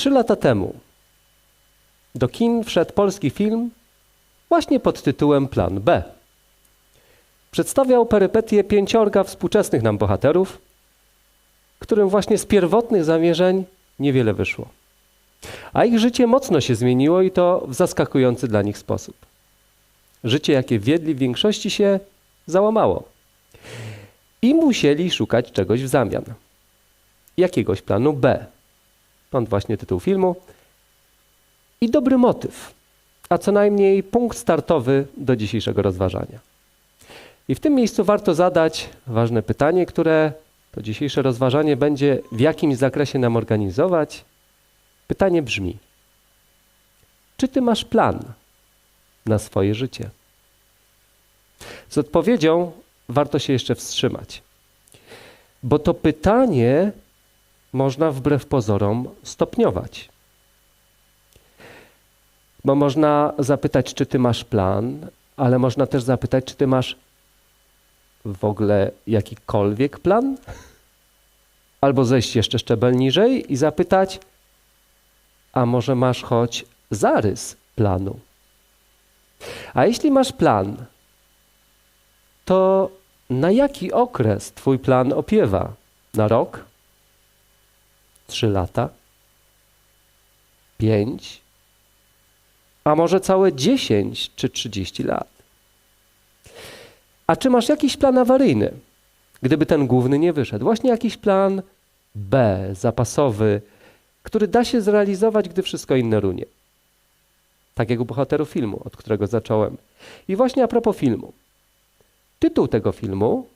Trzy lata temu do kin wszedł polski film właśnie pod tytułem Plan B. Przedstawiał perypetie pięciorga współczesnych nam bohaterów, którym właśnie z pierwotnych zamierzeń niewiele wyszło. A ich życie mocno się zmieniło i to w zaskakujący dla nich sposób. Życie, jakie wiedli, w większości się załamało. I musieli szukać czegoś w zamian. Jakiegoś planu B. Stąd właśnie tytuł filmu. I dobry motyw, a co najmniej punkt startowy do dzisiejszego rozważania. I w tym miejscu warto zadać ważne pytanie, które to dzisiejsze rozważanie będzie w jakimś zakresie nam organizować. Pytanie brzmi: Czy ty masz plan na swoje życie? Z odpowiedzią warto się jeszcze wstrzymać, bo to pytanie można wbrew pozorom stopniować. Bo można zapytać, czy ty masz plan, ale można też zapytać, czy ty masz w ogóle jakikolwiek plan? Albo zejść jeszcze szczebel niżej i zapytać, a może masz choć zarys planu? A jeśli masz plan, to na jaki okres twój plan opiewa? Na rok? Trzy lata? Pięć? A może całe dziesięć czy trzydzieści lat? A czy masz jakiś plan awaryjny, gdyby ten główny nie wyszedł? Właśnie jakiś plan B, zapasowy, który da się zrealizować, gdy wszystko inne runie. Tak jak u bohaterów filmu, od którego zacząłem. I właśnie a propos filmu. Tytuł tego filmu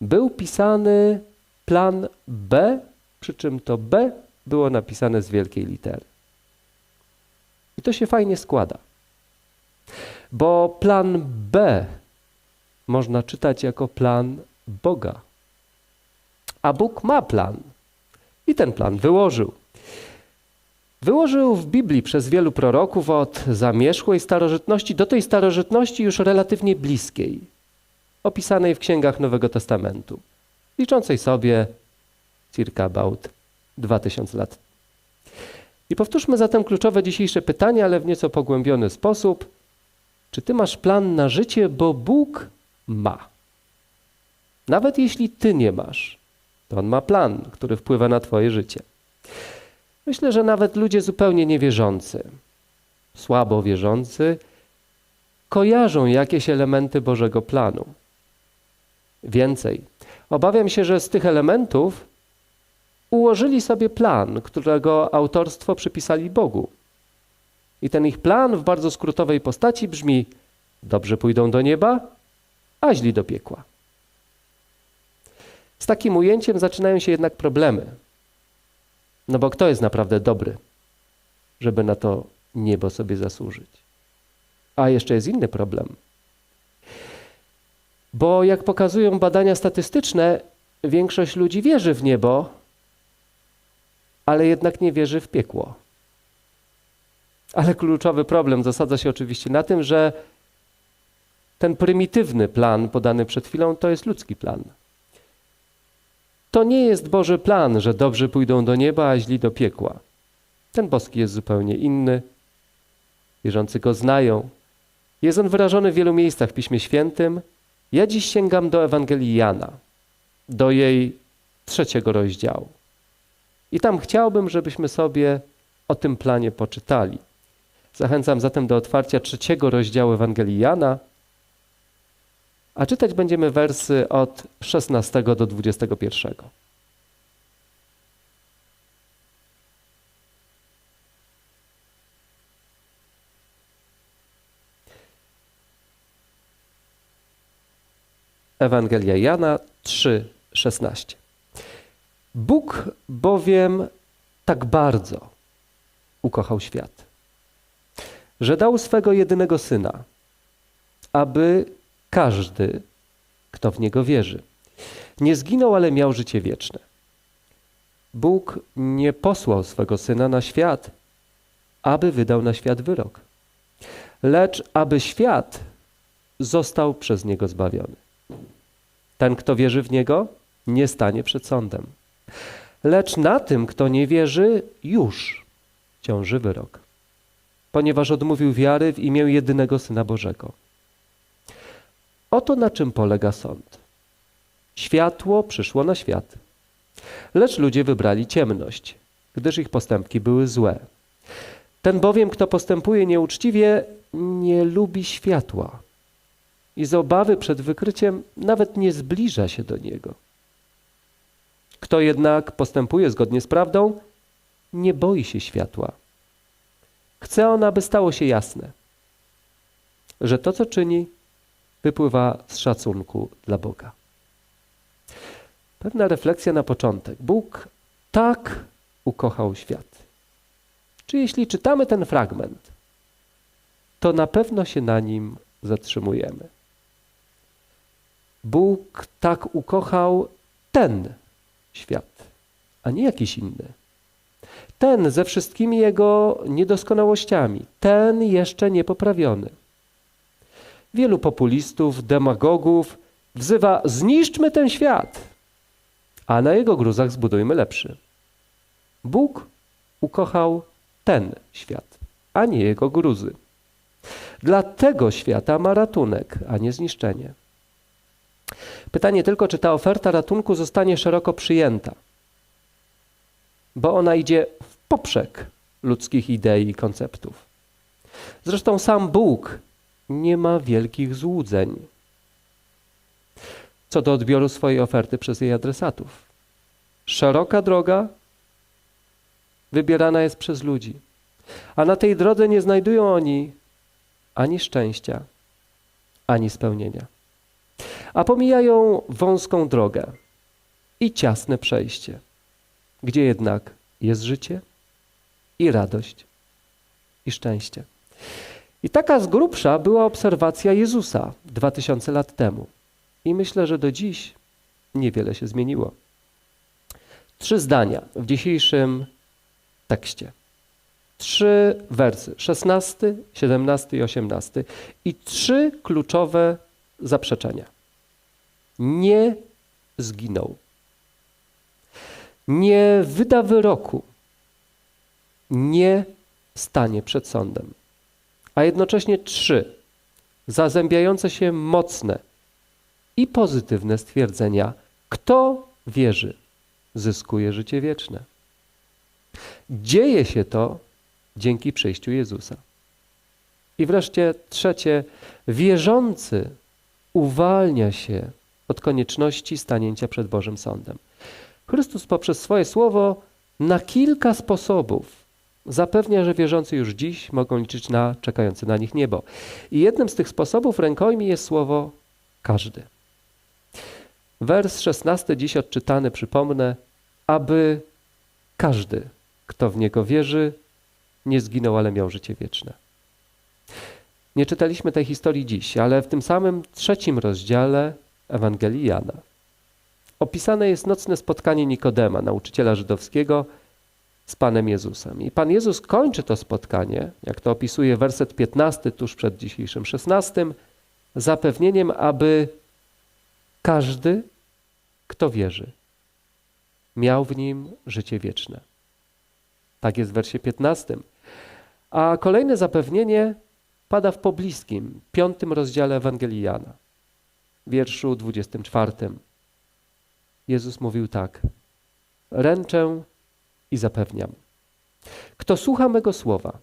był pisany plan B, przy czym to B było napisane z wielkiej litery. I to się fajnie składa. Bo plan B można czytać jako plan Boga. A Bóg ma plan. I ten plan wyłożył. Wyłożył w Biblii przez wielu proroków od zamierzchłej starożytności do tej starożytności już relatywnie bliskiej, opisanej w księgach Nowego Testamentu, liczącej sobie circa about 2000 lat. I powtórzmy zatem kluczowe dzisiejsze pytanie, ale w nieco pogłębiony sposób. Czy ty masz plan na życie, bo Bóg ma? Nawet jeśli ty nie masz, to on ma plan, który wpływa na twoje życie. Myślę, że nawet ludzie zupełnie niewierzący, słabo wierzący, kojarzą jakieś elementy Bożego planu. Więcej, obawiam się, że z tych elementów ułożyli sobie plan, którego autorstwo przypisali Bogu. I ten ich plan w bardzo skrótowej postaci brzmi: dobrze pójdą do nieba, a źli do piekła. Z takim ujęciem zaczynają się jednak problemy. No bo kto jest naprawdę dobry, żeby na to niebo sobie zasłużyć? A jeszcze jest inny problem. Bo jak pokazują badania statystyczne, większość ludzi wierzy w niebo, ale jednak nie wierzy w piekło. Ale kluczowy problem zasadza się oczywiście na tym, że ten prymitywny plan podany przed chwilą to jest ludzki plan. To nie jest Boży plan, że dobrzy pójdą do nieba, a źli do piekła. Ten boski jest zupełnie inny. Wierzący go znają. Jest on wyrażony w wielu miejscach w Piśmie Świętym. Ja dziś sięgam do Ewangelii Jana, do jej trzeciego rozdziału. I tam chciałbym, żebyśmy sobie o tym planie poczytali. Zachęcam zatem do otwarcia trzeciego rozdziału Ewangelii Jana, a czytać będziemy wersy od 16 do 21. Ewangelia Jana 3:16. Bóg bowiem tak bardzo ukochał świat, że dał swego jedynego syna, aby każdy, kto w niego wierzy, nie zginął, ale miał życie wieczne. Bóg nie posłał swego syna na świat, aby wydał na świat wyrok, lecz aby świat został przez niego zbawiony. Ten, kto wierzy w niego, nie stanie przed sądem. Lecz na tym, kto nie wierzy, już ciąży wyrok, ponieważ odmówił wiary w imię jedynego Syna Bożego. Oto na czym polega sąd. Światło przyszło na świat, lecz ludzie wybrali ciemność, gdyż ich postępki były złe. Ten bowiem, kto postępuje nieuczciwie, nie lubi światła i z obawy przed wykryciem nawet nie zbliża się do niego. Kto jednak postępuje zgodnie z prawdą, nie boi się światła. Chce on, aby stało się jasne, że to, co czyni, wypływa z szacunku dla Boga. Pewna refleksja na początek. Bóg tak ukochał świat. Czy jeśli czytamy ten fragment, to na pewno się na nim zatrzymujemy. Bóg tak ukochał ten świat, a nie jakiś inny. Ten ze wszystkimi jego niedoskonałościami, ten jeszcze niepoprawiony. Wielu populistów, demagogów wzywa: zniszczmy ten świat, a na jego gruzach zbudujmy lepszy. Bóg ukochał ten świat, a nie jego gruzy. Dla tego świata ma ratunek, a nie zniszczenie. Pytanie tylko, czy ta oferta ratunku zostanie szeroko przyjęta, bo ona idzie w poprzek ludzkich idei i konceptów. Zresztą sam Bóg nie ma wielkich złudzeń co do odbioru swojej oferty przez jej adresatów. Szeroka droga wybierana jest przez ludzi, a na tej drodze nie znajdują oni ani szczęścia, ani spełnienia. A pomijają wąską drogę i ciasne przejście, gdzie jednak jest życie i radość i szczęście. I taka z grubsza była obserwacja Jezusa dwa tysiące lat temu. I myślę, że do dziś niewiele się zmieniło. Trzy zdania w dzisiejszym tekście. Trzy wersy, 16, 17 i 18 i trzy kluczowe zaprzeczenia. Nie zginął. Nie wyda wyroku. Nie stanie przed sądem. A jednocześnie trzy zazębiające się mocne i pozytywne stwierdzenia. Kto wierzy, zyskuje życie wieczne. Dzieje się to dzięki przyjściu Jezusa. I wreszcie trzecie, wierzący uwalnia się od konieczności stanięcia przed Bożym Sądem. Chrystus poprzez swoje słowo na kilka sposobów zapewnia, że wierzący już dziś mogą liczyć na czekające na nich niebo. I jednym z tych sposobów rękojmi jest słowo każdy. Wers 16 dziś odczytany, przypomnę, aby każdy, kto w Niego wierzy, nie zginął, ale miał życie wieczne. Nie czytaliśmy tej historii dziś, ale w tym samym trzecim rozdziale Ewangelii Jana opisane jest nocne spotkanie Nikodema, nauczyciela żydowskiego, z Panem Jezusem. I Pan Jezus kończy to spotkanie, jak to opisuje werset 15 tuż przed dzisiejszym 16, zapewnieniem, aby każdy, kto wierzy, miał w nim życie wieczne. Tak jest w wersie 15. A kolejne zapewnienie pada w pobliskim, piątym rozdziale Ewangelii Jana, wierszu 24. Jezus mówił tak: Ręczę i zapewniam. Kto słucha mego słowa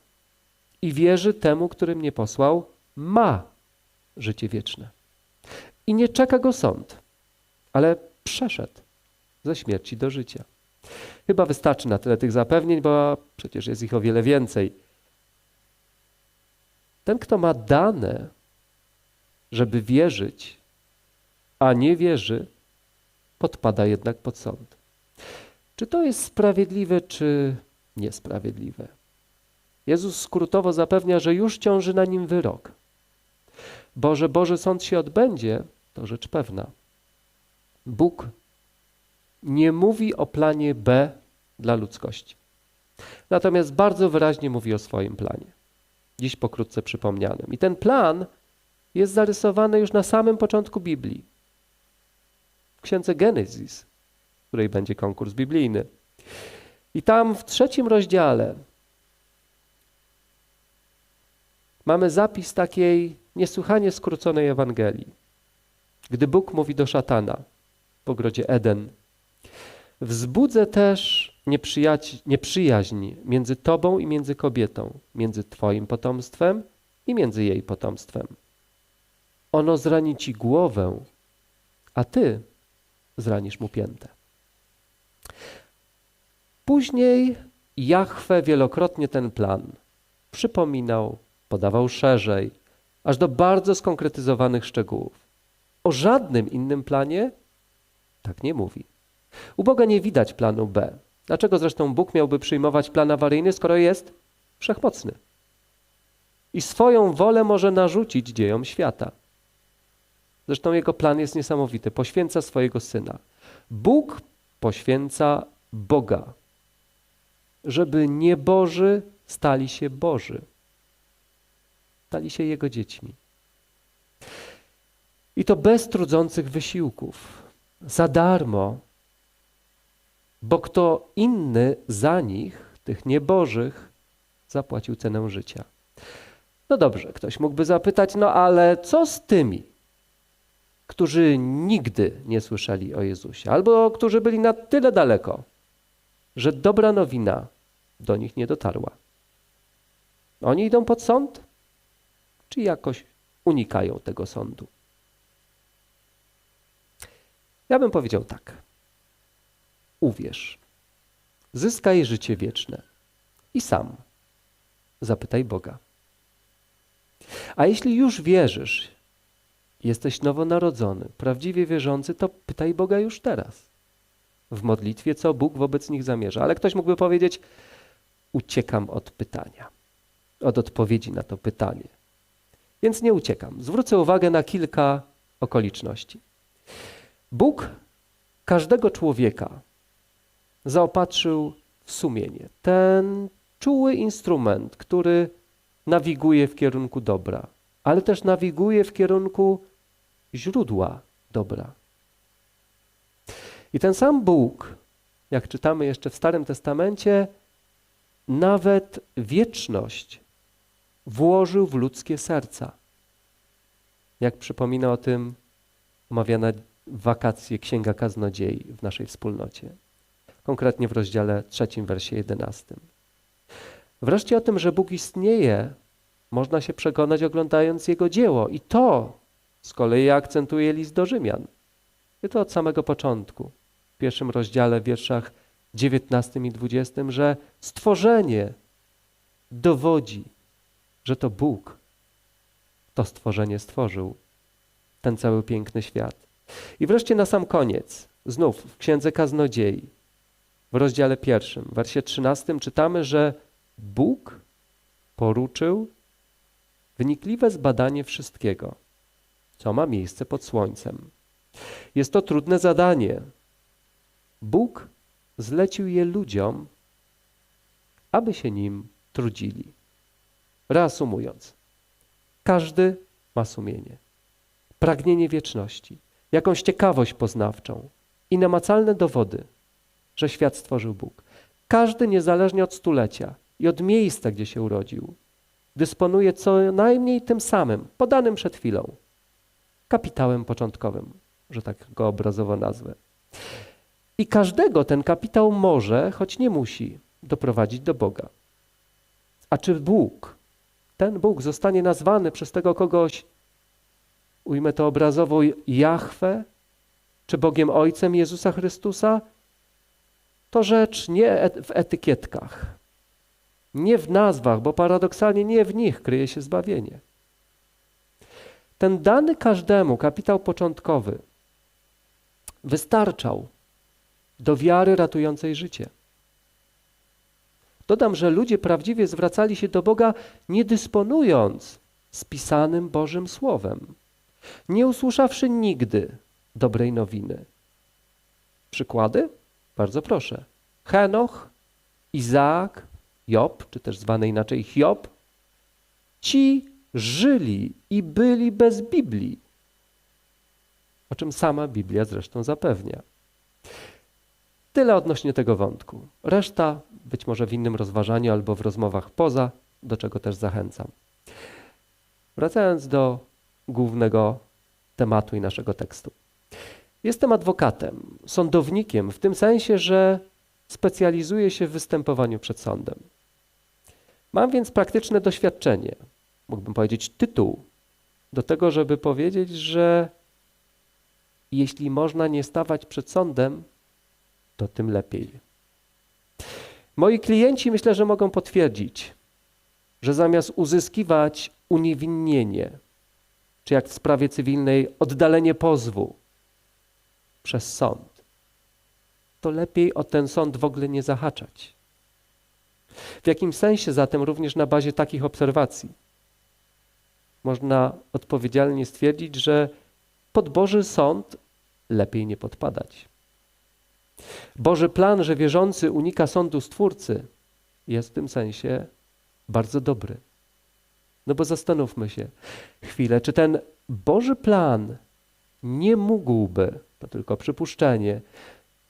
i wierzy temu, który mnie posłał, ma życie wieczne. I nie czeka go sąd, ale przeszedł ze śmierci do życia. Chyba wystarczy na tyle tych zapewnień, bo przecież jest ich o wiele więcej. Ten, kto ma dane, żeby wierzyć, a nie wierzy, podpada jednak pod sąd. Czy to jest sprawiedliwe, czy niesprawiedliwe? Jezus skrótowo zapewnia, że już ciąży na nim wyrok. Bo że Boży Sąd się odbędzie, to rzecz pewna. Bóg nie mówi o planie B dla ludzkości. Natomiast bardzo wyraźnie mówi o swoim planie. Dziś pokrótce przypomnianym. I ten plan jest zarysowany już na samym początku Biblii. W księdze Genesis, w której będzie konkurs biblijny. I tam w trzecim rozdziale mamy zapis takiej niesłychanie skróconej Ewangelii. Gdy Bóg mówi do szatana w ogrodzie Eden, wzbudzę też nieprzyjaźń, między tobą i między kobietą, między twoim potomstwem i między jej potomstwem. Ono zrani ci głowę, a ty zranisz mu piętę. Później Jahwe wielokrotnie ten plan przypominał, podawał szerzej, aż do bardzo skonkretyzowanych szczegółów. O żadnym innym planie tak nie mówi. U Boga nie widać planu B. Dlaczego zresztą Bóg miałby przyjmować plan awaryjny, skoro jest wszechmocny? I swoją wolę może narzucić dziejom świata. Zresztą jego plan jest niesamowity. Poświęca swojego syna. Bóg poświęca Boga, żeby nieboży stali się Boży. Stali się jego dziećmi. I to bez trudzących wysiłków, za darmo, bo kto inny za nich, tych niebożych, zapłacił cenę życia. No dobrze, ktoś mógłby zapytać, no ale co z tymi, którzy nigdy nie słyszeli o Jezusie, albo którzy byli na tyle daleko, że dobra nowina do nich nie dotarła? Oni idą pod sąd, czy jakoś unikają tego sądu? Ja bym powiedział tak. Uwierz, zyskaj życie wieczne i sam zapytaj Boga. A jeśli już wierzysz, jesteś nowonarodzony, prawdziwie wierzący, to pytaj Boga już teraz. W modlitwie, co Bóg wobec nich zamierza. Ale ktoś mógłby powiedzieć: Uciekam od pytania, od odpowiedzi na to pytanie. Więc nie uciekam. Zwrócę uwagę na kilka okoliczności. Bóg każdego człowieka zaopatrzył w sumienie. Ten czuły instrument, który nawiguje w kierunku dobra, ale też nawiguje w kierunku źródła dobra. I ten sam Bóg, jak czytamy jeszcze w Starym Testamencie, nawet wieczność włożył w ludzkie serca. Jak przypomina o tym omawiana w wakacje Księga Kaznodziei w naszej wspólnocie. Konkretnie w rozdziale trzecim, wersie jedenastym. Wreszcie o tym, że Bóg istnieje, można się przekonać oglądając Jego dzieło. I to z kolei akcentuje list do Rzymian. I to od samego początku, w pierwszym rozdziale, w wierszach 19 i 20, że stworzenie dowodzi, że to Bóg to stworzenie stworzył, ten cały piękny świat. I wreszcie na sam koniec, znów w Księdze Kaznodziei, w rozdziale pierwszym, w wersie 13 czytamy, że Bóg poruczył wnikliwe zbadanie wszystkiego, co ma miejsce pod słońcem. Jest to trudne zadanie. Bóg zlecił je ludziom, aby się nim trudzili. Reasumując, każdy ma sumienie, pragnienie wieczności, jakąś ciekawość poznawczą i namacalne dowody, że świat stworzył Bóg. Każdy, niezależnie od stulecia i od miejsca, gdzie się urodził, dysponuje co najmniej tym samym, podanym przed chwilą, kapitałem początkowym, że tak go obrazowo nazwę. I każdego ten kapitał może, choć nie musi, doprowadzić do Boga. A czy Bóg, ten Bóg zostanie nazwany przez tego kogoś, ujmę to obrazowo, Jahwe, czy Bogiem Ojcem Jezusa Chrystusa, to rzecz nie w etykietkach, nie w nazwach, bo paradoksalnie nie w nich kryje się zbawienie. Ten dany każdemu kapitał początkowy wystarczał do wiary ratującej życie. Dodam, że ludzie prawdziwie zwracali się do Boga nie dysponując spisanym Bożym Słowem, nie usłyszawszy nigdy dobrej nowiny. Przykłady? Bardzo proszę. Henoch, Izaak, Job, czy też zwany inaczej Hiob, ci żyli i byli bez Biblii, o czym sama Biblia zresztą zapewnia. Tyle odnośnie tego wątku. Reszta być może w innym rozważaniu albo w rozmowach poza, do czego też zachęcam. Wracając do głównego tematu i naszego tekstu. Jestem adwokatem, sądownikiem, w tym sensie, że specjalizuję się w występowaniu przed sądem. Mam więc praktyczne doświadczenie, mógłbym powiedzieć tytuł, do tego, żeby powiedzieć, że jeśli można nie stawać przed sądem, to tym lepiej. Moi klienci myślę, że mogą potwierdzić, że zamiast uzyskiwać uniewinnienie, czy jak w sprawie cywilnej oddalenie pozwu przez sąd, to lepiej o ten sąd w ogóle nie zahaczać. W jakim sensie zatem również na bazie takich obserwacji można odpowiedzialnie stwierdzić, że pod Boży sąd lepiej nie podpadać. Boży plan, że wierzący unika sądu Stwórcy, jest w tym sensie bardzo dobry. No bo zastanówmy się chwilę, czy ten Boży plan nie mógłby, to tylko przypuszczenie,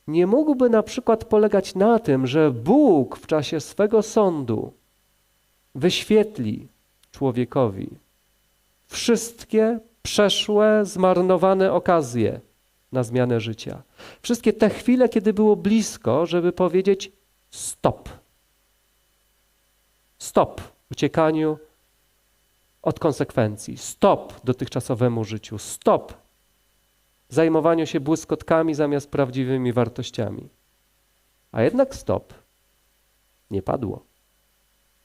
nie mógłby na przykład polegać na tym, że Bóg w czasie swego sądu wyświetli człowiekowi wszystkie przeszłe, zmarnowane okazje na zmianę życia. Wszystkie te chwile, kiedy było blisko, żeby powiedzieć stop. Stop uciekaniu od konsekwencji. Stop dotychczasowemu życiu. Stop zajmowaniu się błyskotkami zamiast prawdziwymi wartościami. A jednak stop nie padło.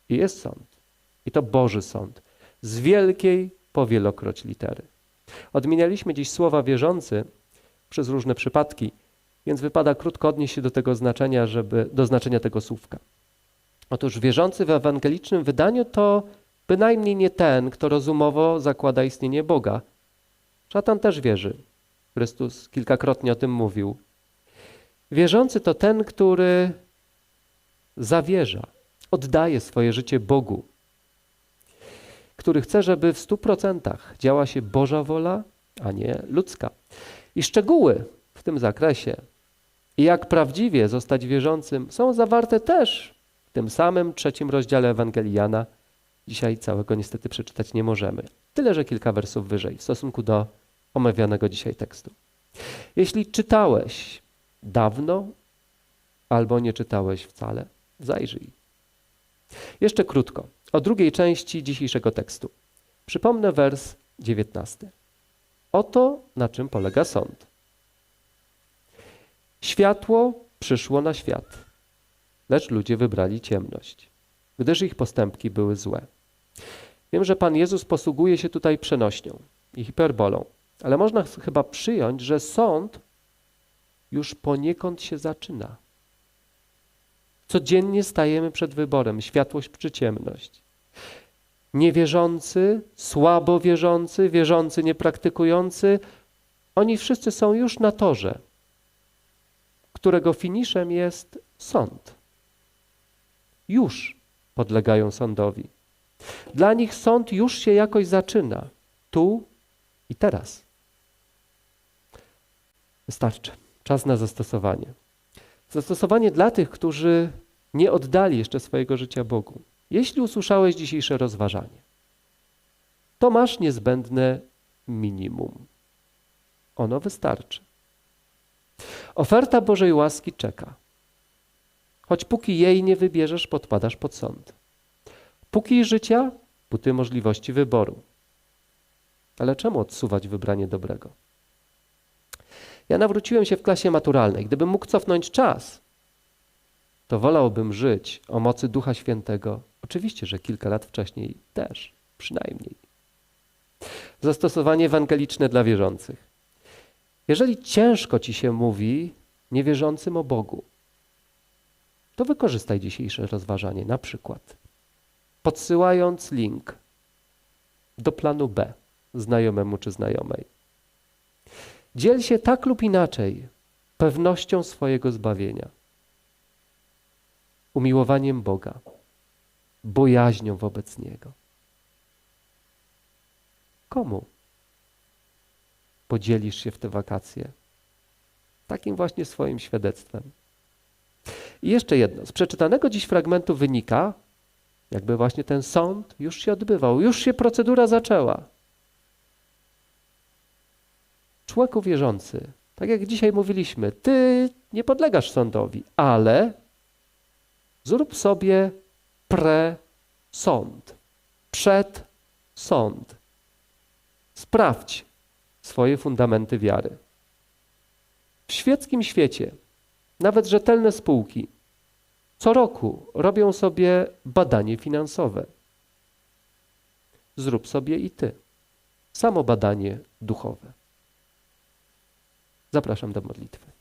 I jest sąd. I to Boży sąd. Z wielkiej powielokroć litery. Odmienialiśmy dziś słowa wierzący przez różne przypadki, więc wypada krótko odnieść się do tego znaczenia, żeby, do znaczenia tego słówka. Otóż wierzący w ewangelicznym wydaniu to bynajmniej nie ten, kto rozumowo zakłada istnienie Boga. Szatan też wierzy. Chrystus kilkakrotnie o tym mówił. Wierzący to ten, który zawierza, oddaje swoje życie Bogu, który chce, żeby w stu procentach działa się Boża wola, a nie ludzka. I szczegóły w tym zakresie i jak prawdziwie zostać wierzącym są zawarte też w tym samym trzecim rozdziale Ewangelii Jana. Dzisiaj całego niestety przeczytać nie możemy. Tyle, że kilka wersów wyżej w stosunku do omawianego dzisiaj tekstu. Jeśli czytałeś dawno albo nie czytałeś wcale, zajrzyj. Jeszcze krótko o drugiej części dzisiejszego tekstu. Przypomnę wers 19. Oto na czym polega sąd. Światło przyszło na świat, lecz ludzie wybrali ciemność, gdyż ich postępki były złe. Wiem, że Pan Jezus posługuje się tutaj przenośnią i hiperbolą, ale można chyba przyjąć, że sąd już poniekąd się zaczyna. Codziennie stajemy przed wyborem światłość czy ciemność. Niewierzący, słabo wierzący, wierzący niepraktykujący, oni wszyscy są już na torze, którego finiszem jest sąd. Już podlegają sądowi. Dla nich sąd już się jakoś zaczyna, tu i teraz. Wystarczy. Czas na zastosowanie. Zastosowanie dla tych, którzy nie oddali jeszcze swojego życia Bogu. Jeśli usłyszałeś dzisiejsze rozważanie, to masz niezbędne minimum. Ono wystarczy. Oferta Bożej łaski czeka. Choć póki jej nie wybierzesz, podpadasz pod sąd. Póki życia, póty możliwości wyboru. Ale czemu odsuwać wybranie dobrego? Ja nawróciłem się w klasie maturalnej. Gdybym mógł cofnąć czas, to wolałbym żyć o mocy Ducha Świętego. Oczywiście, że kilka lat wcześniej też, przynajmniej. Zastosowanie ewangeliczne dla wierzących. Jeżeli ciężko ci się mówi niewierzącym o Bogu, to wykorzystaj dzisiejsze rozważanie, na przykład podsyłając link do planu B znajomemu czy znajomej. Dziel się tak lub inaczej pewnością swojego zbawienia, umiłowaniem Boga, bojaźnią wobec Niego. Komu podzielisz się w te wakacje? Takim właśnie swoim świadectwem. I jeszcze jedno. Z przeczytanego dziś fragmentu wynika, Jakby właśnie ten sąd już się odbywał, już się procedura zaczęła. Człowieku wierzący, tak jak dzisiaj mówiliśmy, ty nie podlegasz sądowi, ale zrób sobie pre-sąd, przed sąd. Sprawdź swoje fundamenty wiary. W świeckim świecie, nawet rzetelne spółki, co roku robią sobie badanie finansowe. Zrób sobie i ty samo badanie duchowe. Zapraszam do modlitwy.